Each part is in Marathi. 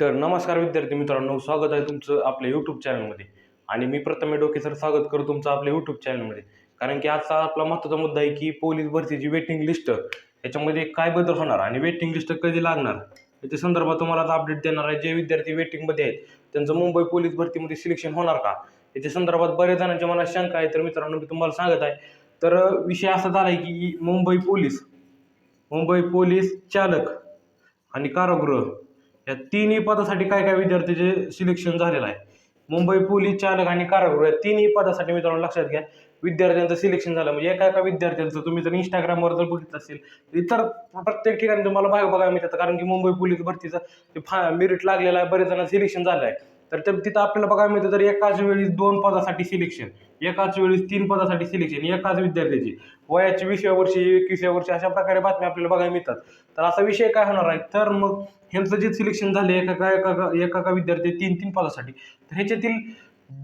तर नमस्कार विद्यार्थी मित्रांनो स्वागत आहे तुमचं आपल्या यूट्यूब चॅनलमध्ये आणि मी प्रथमे डोके सर स्वागत करतो तुमचं आपल्या यूट्यूब चॅनलमध्ये कारण की आजचा आपला महत्त्वाचा मुद्दा आहे की पोलीस भरतीची वेटिंग लिस्ट याच्यामध्ये काय बदल होणार आणि वेटिंग लिस्ट कधी लागणार? याच्या संदर्भात तुम्हाला आता अपडेट देणार आहे जे विद्यार्थी वेटिंगमध्ये आहेत. त्यांचं मुंबई पोलीस भरतीमध्ये सिलेक्शन होणार का? याच्या संदर्भात बऱ्याच जणांच्या मला शंका आहे. तर मित्रांनो मी तुम्हाला सांगत आहे. तर विषय असा झाला आहे की मुंबई पोलीस मुंबई पोलीस चालक आणि कारागृह या तिन्ही पदासाठी काय काय विद्यार्थ्याचे सिलेक्शन झालेलं आहे. मुंबई पोलीस चालक आणि कारागृह या तिन्ही पदासाठी मित्रांनो लक्षात घ्या. विद्यार्थ्यांचं सिलेक्शन झालं म्हणजे एका एका विद्यार्थ्यांचं तुम्ही जर इंस्टाग्रामवर जर बघितलं असेल इतर प्रत्येक ठिकाणी तुम्हाला भाग बघायला मिळतात. कारण की मुंबई पोलीस भरतीचं ते फा मेरिट लागलेलं आहे बरेच जणांना सिलेक्शन झालं आहे तर ते तिथं आपल्याला बघायला मिळतं तर एकाच वेळी दोन पदासाठी सिलेक्शन एकाच वेळी तीन पदासाठी सिलेक्शन एकाच विद्यार्थ्याची. वयाची वीसव्या वर्षी एकविसव्या वर्षी अशा प्रकारे बातम्या आपल्याला बघायला मिळतात. तर असा विषय काय होणार आहे? तर मग ह्यांचं जे सिलेक्शन झालं एका का एका का एका का विद्यार्थी तीन तीन पदासाठी तर ह्याच्यातील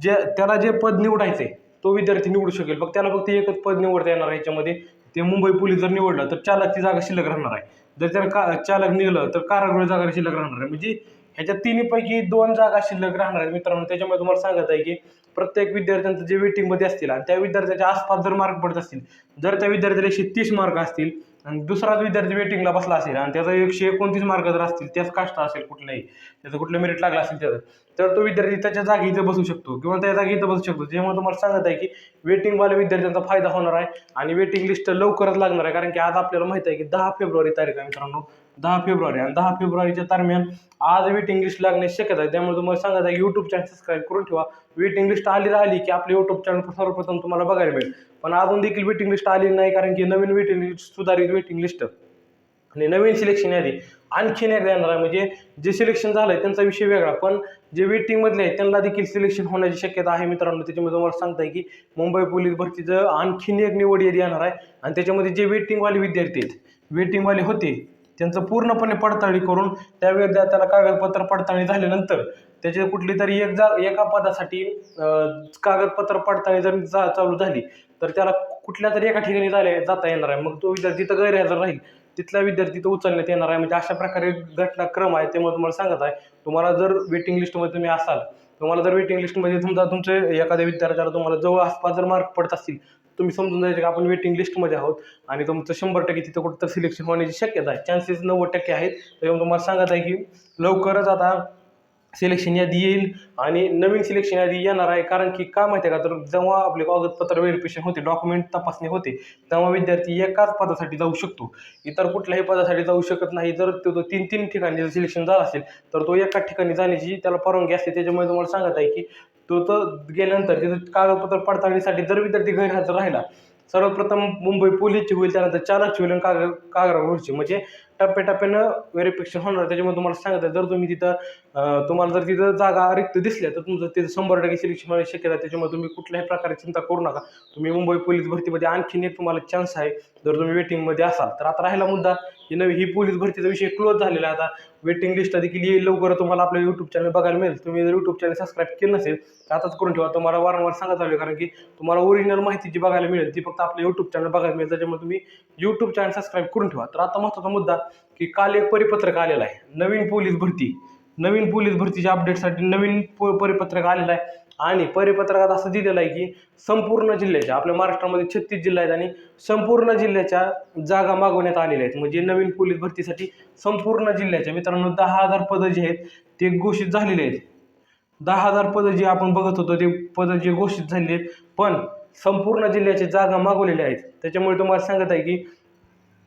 जे त्याला जे पद निवडायचं आहे तो विद्यार्थी निवडू शकेल. फक्त त्याला फक्त एकच पद निवडता येणार आहे याच्यामध्ये ते मुंबई पोलीस जर निवडलं तर चालकची जागा शिल्लक राहणार आहे. जर त्याला का चालक निघलं तर कारागृह जागा शिल्लक राहणार आहे. म्हणजे ह्याच्या तिन्हीपैकी दोन जागा शिल्लक राहणार आहेत मित्रांनो. त्याच्यामुळे तुम्हाला सांगत आहे की प्रत्येक विद्यार्थ्यांचं जे वेटिंगमध्ये असतील आणि त्या विद्यार्थ्याच्या आसपास जर मार्क पडत असतील जर त्या विद्यार्थ्याला एकशे तीस मार्क असतील आणि दुसराच विद्यार्थी वेटिंगला बसला असेल आणि त्याचा एकशे एकोणतीस मार्क जर असतील त्याच कास्ट असेल कुठलाही त्याचं कुठलं मेरिट लागलं असेल त्याचं तर तो विद्यार्थी त्याच्या जागी इथं बसू शकतो किंवा त्या जागी इथं बसू शकतो. जेव्हा तुम्हाला सांगत आहे की वेटिंगवाल्या विद्यार्थ्यांचा फायदा होणार आहे आणि वेटिंग लिस्ट लवकरच लागणार आहे. कारण की आज आपल्याला माहिती आहे की दहा फेब्रुवारी तारीख आहे मित्रांनो. दहा फेब्रुवारी. आणि दहा फेब्रुवारीच्या दरम्यान आज वेटिंग लिस्ट लागण्याची शक्यता आहे. त्यामुळे तुम्हाला सांगायचं आहे की यूट्यूब चॅनल सबस्क्राईब करून ठेवा. वेटिंग लिस्ट आली राहिली की आपल्या यूट्यूब चॅनल सर्वप्रथम तुम्हाला बघायला मिळेल. पण अजून देखील वेटिंग लिस्ट आली नाही कारण की नवीन वेटिंग लिस्ट सुधारित वेटिंग लिस्ट आणि नवीन सिलेक्शन यादी आणखीन एकदा येणार आहे. म्हणजे जे सिलेक्शन झालं आहे त्यांचा विषय वेगळा पण जे वेटिंगमधले आहेत त्यांना देखील सिलेक्शन होण्याची शक्यता आहे मित्रांनो. त्याच्यामध्ये तुम्हाला सांगताय की मुंबई पोलीस भरतीचं आणखीन एक निवड यादी येणार आहे. आणि त्याच्यामध्ये जे वेटिंगवाले विद्यार्थी आहेत वेटिंगवाले होते त्यांचं पूर्णपणे पडताळणी करून त्यावेळी त्या- त्याला कागदपत्र पडताळणी झाल्यानंतर त्याची कुठली तरी एक जा एका पदासाठी कागदपत्र पडताळणी जर जा चालू झाली तर त्याला कुठल्या तरी एका ठिकाणी झाले जाता येणार आहे. मग तो विद्यार्थी तिथं गैरहजर राहील. तिथला विद्यार्थी तो उचलण्यात येणार आहे. म्हणजे अशा प्रकारे घटनाक्रम आहे ते मग तुम्हाला सांगत आहे. तुम्हाला जर वेटिंग लिस्टमध्ये तुम्ही असाल तुम्हाला जर वेटिंग लिस्टमध्ये समजा तुमचे एखाद्या विद्यार्थ्याला तुम्हाला जवळ आसपास जर मार्क पडत असतील तुम्ही समजून जायचे की आपण वेटिंग लिस्टमध्ये आहोत आणि तुमचं शंभर टक्के तिथं कुठं तर सिलेक्शन होण्याची शक्यता आहे. चान्सेस नव्वद टक्के आहेत. त्यामुळे तुम्हाला सांगत आहे की लवकरच आता सिलेक्शन यादी येईल आणि नवीन सिलेक्शन यादी येणार आहे. कारण की का माहिती आहे का? तर जेव्हा आपले कागदपत्र व्हेरिफिकेशन होते डॉक्युमेंट तपासणी होते तेव्हा विद्यार्थी एकाच पदासाठी जाऊ शकतो. इतर कुठल्याही पदासाठी जाऊ शकत नाही. जर तो तीन तीन ठिकाणी जर सिलेक्शन झालं असेल तर तो एकाच ठिकाणी जाण्याची त्याला परवानगी असते. त्याच्यामुळे तुम्हाला सांगत आहे की तो तर गेल्यानंतर तिथं कागदपत्र पडताळणीसाठी जर विद्यार्थी गैरहजर राहिला सर्वप्रथम मुंबई पोलीसची होईल त्यानंतर चालकची होईल आणि कागद कागदावरची म्हणजे टप्प्याटप्प्यानं व्हेरिफिकेशन होणार. त्याच्यामुळे तुम्हाला सांगत जर तुम्ही तिथं तुम्हाला जर तिथं जागा रिक्त दिसल्या तर तुमचं तिथं शंभर टक्के सिलेक्शन होण्याची शक्यता आहे. त्याच्यामुळे तुम्ही कुठल्याही प्रकारे चिंता करू नका. तुम्ही मुंबई पोलीस भरतीमध्ये आणखीन एक तुम्हाला चान्स आहे. जर तुम्ही वेटिंगमध्ये असाल तर आता राहिला मुद्दा ही नवी ही पोलीस भरतीचा विषय क्लोज झालेला आहे. आता वेटिंग लिस्ट देखील येईल लवकर. तुम्हाला आपल्या यूट्यूब चॅनल बघायला मिळेल. तुम्ही जर यूट्यूब चॅनल सबस्क्राईब केलं नसेल तर आताच करून ठेवा. तुम्हाला वारंवार सांगत आलो कारण की तुम्हाला ओरिजिनल माहिती जी बघायला मिळेल ती फक्त आपल्या यूट्यूब चॅनल बघायला मिळेल. त्याच्यामुळे तुम्ही यूट्यूब चॅनल सबस्क्राईब करून ठेवा. तर आता महत्त्वाचा मुद्दा की काल एक परिपत्रक आलेलं आहे. नवीन पोलीस भरती. नवीन पोलीस भरतीच्या अपडेटसाठी नवीन प परिपत्रक आलेलं आहे. आणि परिपत्रकात असं दिलेलं आहे की संपूर्ण जिल्ह्याच्या आपल्या महाराष्ट्रामध्ये छत्तीस जिल्हा आहेत आणि संपूर्ण जिल्ह्याच्या जागा मागवण्यात आलेल्या आहेत. म्हणजे नवीन पोलीस भरतीसाठी संपूर्ण जिल्ह्याच्या मित्रांनो दहा हजार पदं जी आहेत ते घोषित झालेले आहेत. दहा हजार पदं जी आपण बघत होतो ते पदं जे घोषित झालेली आहेत. पण संपूर्ण जिल्ह्याच्या जागा मागवलेल्या आहेत. त्याच्यामुळे तुम्हाला सांगत आहे की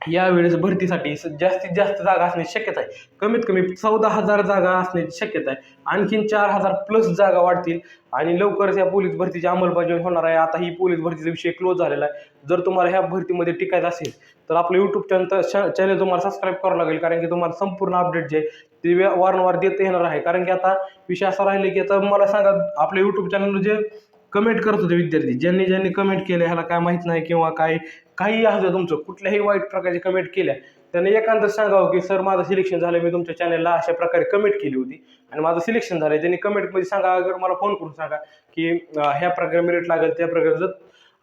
यावेळेस भरतीसाठी स- जास्तीत जास्त जागा असण्याची शक्यता आहे. कमीत कमी चौदा हजार जागा असण्याची शक्यता आहे. आणखीन चार हजार प्लस जागा वाढतील आणि लवकरच या पोलीस भरतीची अंमलबजावणी होणार आहे. आता ही पोलीस भरतीचा विषय क्लोज झालेला आहे. जर तुम्हाला ह्या भरतीमध्ये टिकायचं असेल तर आपलं यूट्यूब चॅनल चॅनल तुम्हाला सबस्क्राईब करावं लागेल. कारण की तुम्हाला संपूर्ण अपडेट जे आहे ते वारंवार देता येणार आहे. कारण की आता विषय असा राहिला की आता मला सांगा आपलं यूट्यूब चॅनल जे कमेंट करत होते विद्यार्थी. ज्यांनी ज्यांनी कमेंट केलं ह्याला काय माहीत नाही किंवा काय काही असं तुमचं. कुठल्याही वाईट प्रकारची कमेंट केल्या. त्याने एकांतर सांगावं की सर माझं सिलेक्शन झालं. मी तुमच्या चॅनलला अशा प्रकारे कमेंट केली होती आणि माझं सिलेक्शन झालं. त्यांनी कमेंटमध्ये सांगा अगर मला फोन करून सांगा की ह्या प्रकारे मेरिट लागेल त्या प्रकारे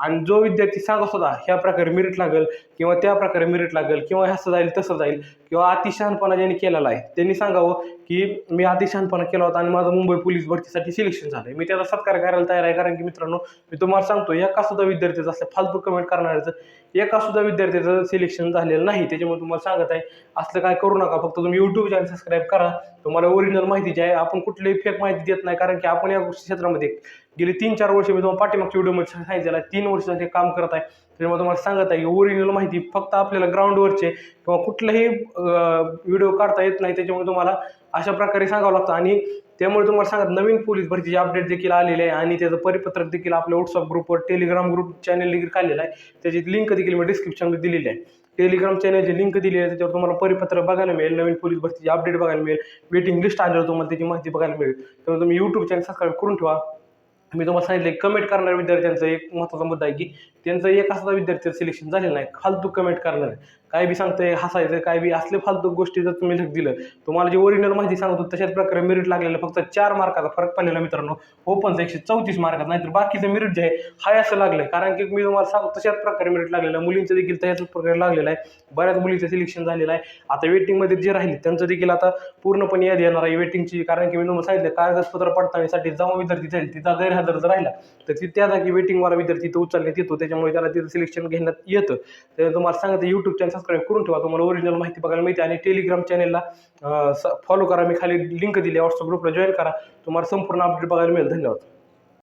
आणि जो विद्यार्थी सांगत होता ह्या प्रकारे मेरिट लागेल किंवा त्या प्रकारे मेरिट लागेल किंवा ह्याचं जाईल तसं जाईल किंवा अतिशहानपणा ज्यांनी केलेला आहे. त्यांनी सांगावं की मी आधी शहाणपणा केला होता आणि माझं मुंबई पोलीस भरतीसाठी सिलेक्शन झालं मी त्याचा सत्कार करायला तयार आहे कारण की मित्रांनो मी तुम्हाला सांगतो एका सुद्धा विद्यार्थ्याचं असं फालतू कमेंट करणाऱ्याचं एका सुद्धा विद्यार्थ्याचं सिलेक्शन झालेलं नाही. त्याच्यामुळे तुम्हाला सांगत आहे असलं काय करू नका फक्त तुम्ही यूट्यूब चॅनल सबस्क्राईब करा. तुम्हाला ओरिजिनल माहिती जी आहे आपण कुठलीही फेक माहिती देत नाही कारण की आपण या गोष्टी क्षेत्रामध्ये गेली तीन चार वर्ष मी तुम्हाला पाठीमागच्या व्हिडिओमध्ये सांगितलेला आहे तीन वर्ष हे काम करत आहे. त्याच्यामुळे तुम्हाला सांगत आहे की ओरिजिनल माहिती फक्त आपल्याला ग्राउंडवरचे किंवा कुठलाही व्हिडिओ काढता येत नाही. त्याच्यामुळे तुम्हाला अशा प्रकारे सांगावं लागतं. आणि त्यामुळे तुम्हाला सांगत नवीन पोलीस भरतीचे अपडेट देखील आलेले आहे आणि त्याचं परिपत्रक देखील आपल्या व्हॉट्सअप ग्रुपवर टेलिग्राम ग्रुप चॅनल देखील काढलेलं आहे. त्याची लिंक देखील मी डिस्क्रिप्शनमध्ये दिलेली आहे. टेलिग्राम चॅनलची लिंक दिली आहे त्याच्यावर तुम्हाला परिपत्रक बघायला मिळेल नवीन पोलीस भरतीचे अपडेट बघायला मिळेल वेटिंग लिस्ट आल्यावर तुम्हाला त्याची माहिती बघायला मिळेल. त्यामुळे तुम्ही यूट्यूब चॅनल सबस्क्राईब करून ठेवा. मी तुम्हाला सांगितले कमेंट करणाऱ्या विद्यार्थ्यांचा एक महत्त्वाचा मुद्दा आहे की त्यांचं एक असा विद्यार्थी सिलेक्शन झालेलं नाही. फालतू कमेंट करणार. आहे काय बी सांगतंय हसायचं काय बी असले फालतू गोष्टी जर तुम्ही लक्ष दिलं तुम्हाला जे ओरिजिनल माहिती सांगतो तशाच प्रकारे मेरिट लागलेलं फक्त चार मार्काचा फरक पडलेला मित्रांनो. ओपनचं एकशे चौतीस मार्कात नाहीतर बाकीचं मेरिट जे आहे हाय असं लागलं आहे कारण की मी तुम्हाला सांगतो तशाच प्रकारे मेरिट लागलेलं आहे. मुलींचं देखील तशाच प्रकारे लागलेलं आहे. बऱ्याच मुलींचं सिलेक्शन झालेलं आहे. आता वेटिंगमध्ये जे राहिले त्यांचं देखील आता पूर्णपणे यादी येणार आहे वेटिंगची कारण की मी तुम्हाला सांगितलं कागदपत्र पडताळणीसाठी जमा विद्यार्थी जाईल तिचा हजर जर राहिला तर ती त्या जागी वेटिंगवाला विद्यार्थी तिथं उचलण्यात येतो. त्याच्यामुळे त्याला तिथं सिलेक्शन घेण्यात येतं. तर तुम्हाला सांगते यूट्यूब चॅनल सबस्क्राईब करून ठेवा. तुम्हाला ओरिजिनल माहिती बघायला मिळते आणि टेलिग्राम चॅनलला फॉलो करा. मी खाली लिंक दिली व्हॉट्सअप ग्रुपला जॉईन करा. तुम्हाला संपूर्ण अपडेट बघायला मिळेल. धन्यवाद.